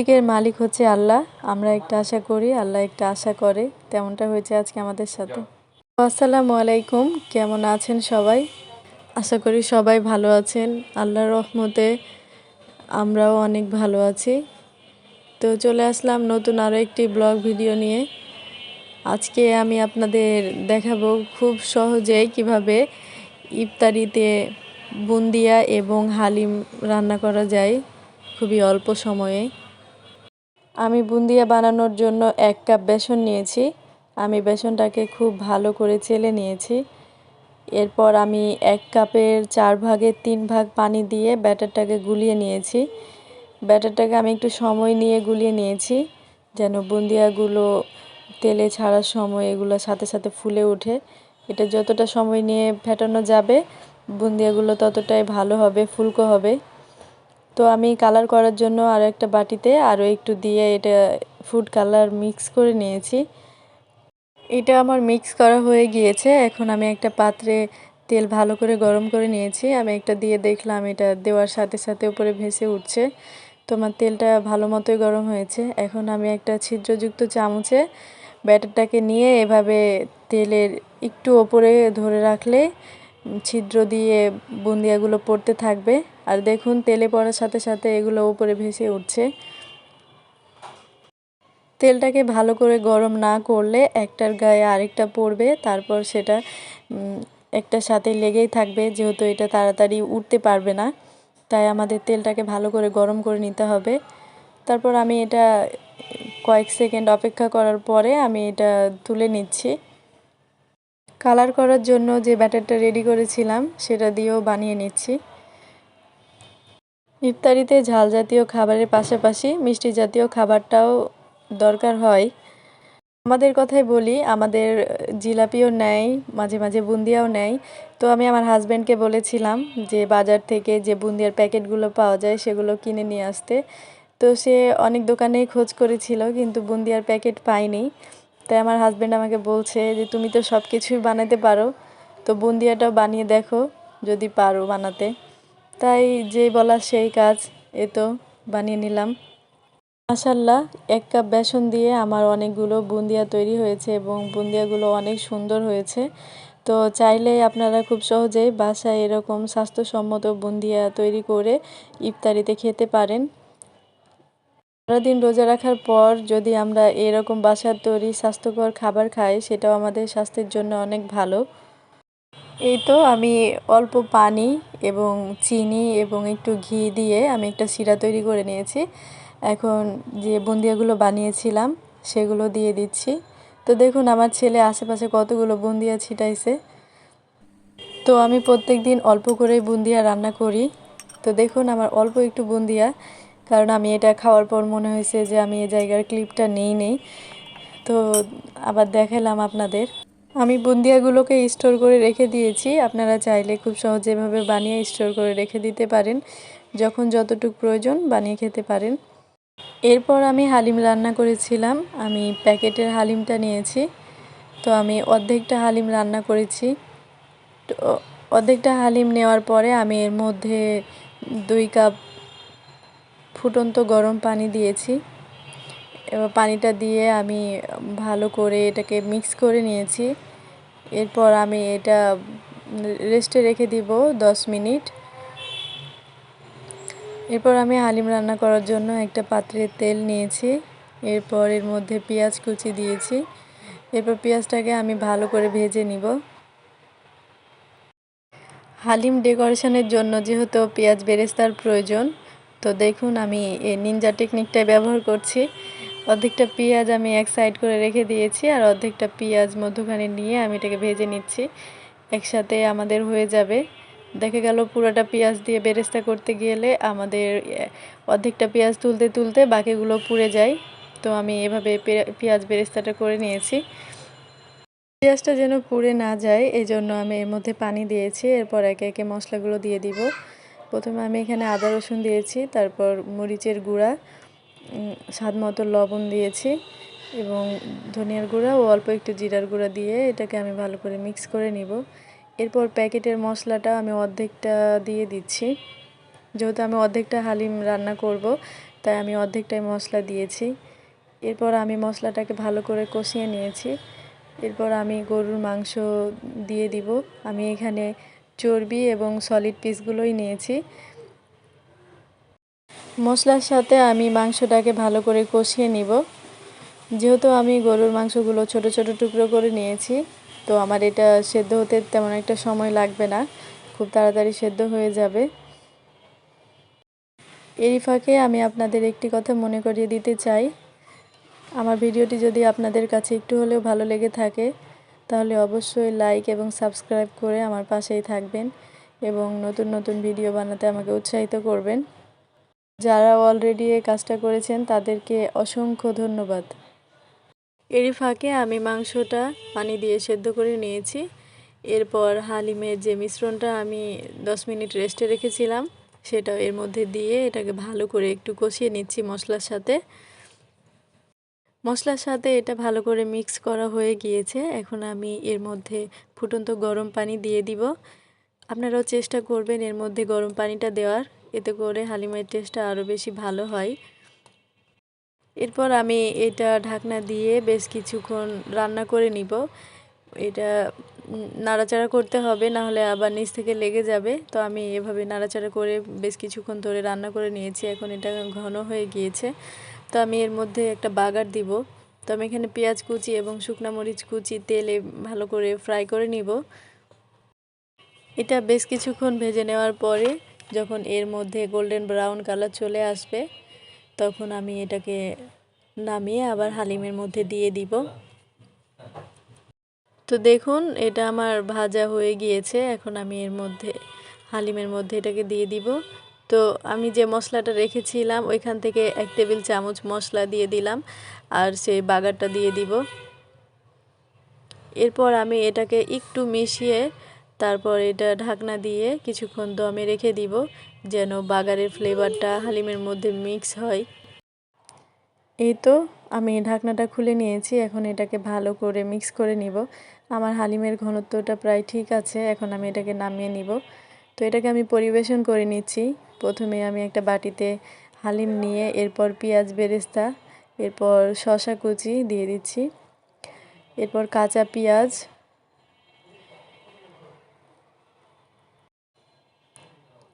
রিজিকের মালিক হচ্ছে আল্লাহ। আমরা একটা আশা করি, আল্লাহ একটা আশা করে। তেমনটা হয়েছে আজকে আমাদের সাথে। আসসালামু আলাইকুম, কেমন আছেন সবাই? আশা করি সবাই ভালো আছেন। আল্লাহর রহমতে আমরাও অনেক ভালো আছি। তো চলে আসলাম নতুন আরও একটি ব্লগ ভিডিও নিয়ে। আজকে আমি আপনাদের দেখাবো খুব সহজেই কীভাবে ইফতারিতে বুন্দিয়া এবং হালিম রান্না করা যায় খুবই অল্প সময়ে। আমি বুন্দিয়া বানানোর জন্য এক কাপ বেসন নিয়েছি। আমি বেসনটাকে খুব ভালো করে চেলে নিয়েছি। এরপর আমি এক কাপের চার ভাগের তিন ভাগ পানি দিয়ে ব্যাটারটাকে গুলিয়ে নিয়েছি। ব্যাটারটাকে আমি একটু সময় নিয়ে গুলিয়ে নিয়েছি, যেন বুন্দিয়াগুলো তেলে ছাড়ার সময় এগুলো সাথে সাথে ফুলে ওঠে। এটা যতটা সময় নিয়ে ফেটানো যাবে, বুন্দিয়াগুলো ততটাই ভালো হবে, ফুলকো হবে। তো আমি কালার করার জন্য আর একটা বাটিতে আরও একটু দিয়ে এটা ফুড কালার মিক্স করে নিয়েছি। এটা আমার মিক্স করা হয়ে গিয়েছে। এখন আমি একটা পাত্রে তেল ভালো করে গরম করে নিয়েছি। আমি একটা দিয়ে দেখলাম এটা দেওয়ার সাথে সাথে উপরে ভেসে উঠছে। তোমার তেলটা ভালো মতোই গরম হয়েছে। এখন আমি একটা ছিদ্রযুক্ত চামচে ব্যাটারটাকে নিয়ে এভাবে তেলের একটু ওপরে ধরে রাখলে ছিদ্র দিয়ে বুন্দিয়াগুলো পড়তে থাকবে। আর দেখুন, তেলে পড়ার সাথে সাথে এগুলো উপরে ভেসে উঠছে। তেলটাকে ভালো করে গরম না করলে একটার গায়ে আরেকটা পড়বে। তারপর সেটা একটার সাথে লেগেই থাকবে, যেহেতু এটা তাড়াতাড়ি উঠতে পারবে না। তাই আমাদের তেলটাকে ভালো করে গরম করে নিতে হবে। তারপর আমি এটা কয়েক সেকেন্ড অপেক্ষা করার পরে আমি এটা তুলে নিচ্ছি। কালার করার জন্য যে ব্যাটারটা রেডি করেছিলাম, সেটা দিয়েও বানিয়ে নিচ্ছি। ইফতারিতে ঝাল জাতীয় খাবারের পাশাপাশি মিষ্টি জাতীয় খাবারটাও দরকার হয়। আমাদের কথাই বলি, আমাদের জিলাপিও নেয়, মাঝে মাঝে বুন্দিয়াও নেয়। তো আমি আমার হাজব্যান্ডকে বলেছিলাম যে বাজার থেকে যে বুন্দিয়ার প্যাকেটগুলো পাওয়া যায়, সেগুলো কিনে নিয়ে আসতে। তো সে অনেক দোকানেই খোঁজ করেছিল, কিন্তু বুন্দিয়ার প্যাকেট পাইনি তাই আমার হাজব্যান্ড আমাকে বলছে যে, তুমি তো সব কিছুই বানাতে পারো, তো বুন্দিয়াটাও বানিয়ে দেখো যদি পারো বানাতে। তাই যে বলা সেই কাজ, এ তো বানিয়ে নিলাম। মাসাল্লাহ এক কাপ বেসন দিয়ে আমার অনেকগুলো বুন্দিয়া তৈরি হয়েছে এবং বুন্দিয়াগুলো অনেক সুন্দর হয়েছে। তো চাইলে আপনারা খুব সহজেই বাসায় এরকম স্বাস্থ্যসম্মত বুন্দিয়া তৈরি করে ইফতারিতে খেতে পারেন। সারাদিন রোজা রাখার পর যদি আমরা এরকম বাসার তৈরি স্বাস্থ্যকর খাবার খাই, সেটাও আমাদের স্বাস্থ্যের জন্য অনেক ভালো। এই তো আমি অল্প পানি এবং চিনি এবং একটু ঘি দিয়ে আমি একটা শিরা তৈরি করে নিয়েছি। এখন যে বুন্দিয়াগুলো বানিয়েছিলাম, সেগুলো দিয়ে দিচ্ছি। তো দেখুন, আমার ছেলে আশেপাশে কতগুলো বুন্দিয়া ছিটাইছে। তো আমি প্রত্যেক দিন অল্প করেই বুন্দিয়া রান্না করি। তো দেখুন, আমার অল্প একটু বুন্দিয়া। কারণ আমি এটা খাওয়ার পর মনে হয়েছে যে আমি এই জায়গার ক্লিপটা নেই নেই। তো আবার দেখালাম আপনাদের। আমি বুন্দিয়াগুলোকে স্টোর করে রেখে দিয়েছি। আপনারা চাইলে খুব সহজেভাবে বানিয়ে স্টোর করে রেখে দিতে পারেন। যখন যতটুকু প্রয়োজন বানিয়ে খেতে পারেন। এরপর আমি হালিম রান্না করেছিলাম। আমি প্যাকেটের হালিমটা নিয়েছি। তো আমি অর্ধেকটা হালিম রান্না করেছি। তো অর্ধেকটা হালিম নেওয়ার পরে আমি এর মধ্যে দুই কাপ ফুটন্ত গরম পানি দিয়েছি। এবার পানিটা দিয়ে আমি ভালো করে এটাকে মিক্স করে নিয়েছি। এরপর আমি এটা রেস্টে রেখে দিব দশ মিনিট। এরপর আমি হালিম রান্না করার জন্য একটা পাত্রে তেল নিয়েছি। এরপর এর মধ্যে পেঁয়াজ কুচি দিয়েছি। এরপর পেঁয়াজটাকে আমি ভালো করে ভেজে নিব। হালিম ডেকোরেশনের জন্য যেহেতু পেঁয়াজ বেরেস্তার প্রয়োজন তো দেখুন, আমি এই নিনজা টেকনিকটাই ব্যবহার করছি। অর্ধেকটা পেঁয়াজ আমি এক সাইড করে রেখে দিয়েছি আর অর্ধেকটা পেঁয়াজ মধ্যখানে নিয়ে আমি এটাকে ভেজে নিচ্ছি। একসাথে আমাদের হয়ে যাবে। দেখা গেল পুরোটা পেঁয়াজ দিয়ে বেরেস্তা করতে গেলে আমাদের অর্ধেকটা পেঁয়াজ তুলতে তুলতে বাকিগুলো পুড়ে যায়। তো আমি এভাবে পেঁয়াজ বেরেস্তাটা করে নিয়েছি। পেঁয়াজটা যেন পুড়ে না যায় এই জন্য আমি এর মধ্যে পানি দিয়েছি। এরপর একে একে মশলাগুলো দিয়ে দিব। প্রথমে আমি এখানে আদা রসুন দিয়েছি, তারপর মরিচের গুঁড়া স্বাদ মতো লবণ দিয়েছি এবং ধনিয়ার গুঁড়া ও অল্প একটু জিরার গুঁড়া দিয়ে এটাকে আমি ভালো করে মিক্স করে নিব। এরপর প্যাকেটের মশলাটা আমি অর্ধেকটা দিয়ে দিচ্ছি। যেহেতু আমি অর্ধেকটা হালিম রান্না করব, তাই আমি অর্ধেকটাই মশলা দিয়েছি। এরপর আমি মশলাটাকে ভালো করে কষিয়ে নিয়েছি। এরপর আমি গরুর মাংস দিয়ে দিব। আমি এখানে চর্বি এবং সলিড পিসগুলোই নিয়েছি। মশলার সাথে আমি মাংসটাকে ভালো করে কষিয়ে নিব। যেহেতু আমি গরুর মাংসগুলো ছোট ছোট টুকরো করে নিয়েছি, তো আমার এটা সেদ্ধ হতে তেমন একটা সময় লাগবে না। খুব তাড়াতাড়ি সেদ্ধ হয়ে যাবে। এরই ফাঁকে আমি আপনাদের একটি কথা মনে করিয়ে দিতে চাই। আমার ভিডিওটি যদি আপনাদের কাছে একটু হলেও ভালো লেগে থাকে তাহলে অবশ্যই লাইক এবং সাবস্ক্রাইব করে আমার পাশেই থাকবেন এবং নতুন নতুন ভিডিও বানাতে আমাকে উৎসাহিত করবেন। যারা অলরেডি এই কাজটা করেছেন, তাদেরকে অসংখ্য ধন্যবাদ। এরই ফাঁকে আমি মাংসটা পানি দিয়ে সেদ্ধ করে নিয়েছি। এরপর হালিমের যে মিশ্রণটা আমি দশ মিনিট রেস্টে রেখেছিলাম সেটা এর মধ্যে দিয়ে এটাকে ভালো করে একটু কষিয়ে নিচ্ছি মশলার সাথে। মশলার সাথে এটা ভালো করে মিক্স করা হয়ে গিয়েছে। এখন আমি এর মধ্যে ফুটন্ত গরম পানি দিয়ে দিব। আপনারাও চেষ্টা করবেন এর মধ্যে গরম পানিটা দেওয়ার। এতে করে হালিমের টেস্টটা আরও বেশি ভালো হয়। এরপর আমি এটা ঢাকনা দিয়ে বেশ কিছুক্ষণ রান্না করে নিব। এটা নাড়াচাড়া করতে হবে, না হলে আবার নিচ থেকে লেগে যাবে। তো আমি এভাবে নাড়াচাড়া করে বেশ কিছুক্ষণ ধরে রান্না করে নিয়েছি। এখন এটা ঘন হয়ে গিয়েছে। তো আমি এর মধ্যে একটা বাগার দিব। তো আমি এখানে পেঁয়াজ কুচি এবং শুকনা মরিচ কুচি, তেলে ভালো করে ফ্রাই করে নিব। এটা বেশ কিছুক্ষণ ভেজে নেওয়ার পরে যখন এর মধ্যে গোল্ডেন ব্রাউন কালার চলে আসবে, তখন আমি এটাকে নামিয়ে আবার হালিমের মধ্যে দিয়ে দিব। তো দেখুন, এটা আমার ভাজা হয়ে গিয়েছে। এখন আমি এর মধ্যে, হালিমের মধ্যে এটাকে দিয়ে দিব। তো আমি যে মশলাটা রেখেছিলাম, ওইখান থেকে এক টেবিল চামচ মশলা দিয়ে দিলাম আর সেই বাগারটা দিয়ে দিব। এরপর আমি এটাকে একটু মিশিয়ে তারপর এটা ঢাকনা দিয়ে কিছুক্ষণ দমে রেখে দিব, যেন বাগারের ফ্লেভারটা হালিমের মধ্যে মিক্স হয়। এই তো আমি ঢাকনাটা খুলে নিয়েছি, এখন এটাকে ভালো করে মিক্স করে নিব। আমার হালিমের ঘনত্বটা প্রায় ঠিক আছে, এখন আমি এটাকে নামিয়ে নিব। তো এটাকে আমি পরিবেশন করে নিচ্ছি। প্রথমে আমি একটা বাটিতে হালিম নিয়ে এরপর পেঁয়াজ বেরেস্তা, এরপর শশা কুচি দিয়ে দিচ্ছি। এরপর কাঁচা পেঁয়াজ।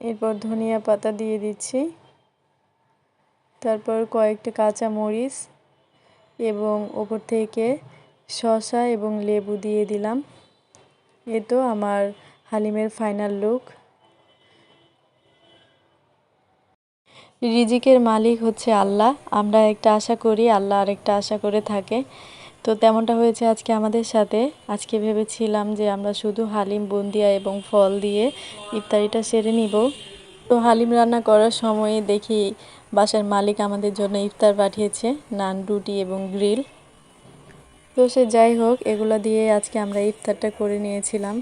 এরপর ধনিয়া পাতা দিয়ে দিচ্ছি। তারপর কয়েকটা কাঁচা মরিচ এবং ওপর থেকে শসা এবং লেবু দিয়ে দিলাম। এ তো আমার হালিমের ফাইনাল লুক। রিজিকের মালিক হচ্ছে আল্লাহ। আমরা একটা আশা করি, আল্লাহ আরেকটা আশা করে থাকে। তো তেমনটা হয়েছে আজকে আমাদের সাথে। আজকে ভেবেছিলাম যে আমরা শুধু হালিম, বুন্দিয়া এবং ফল দিয়ে ইফতারিটা সেরে নিব। তো হালিম রান্না করার সময়ে দেখি বাসার মালিক আমাদের জন্য ইফতার পাঠিয়েছে, নান, রুটি এবং গ্রিল। তো সে যাই হোক, এগুলো দিয়ে আজকে আমরা ইফতারটা করে নিয়েছিলাম।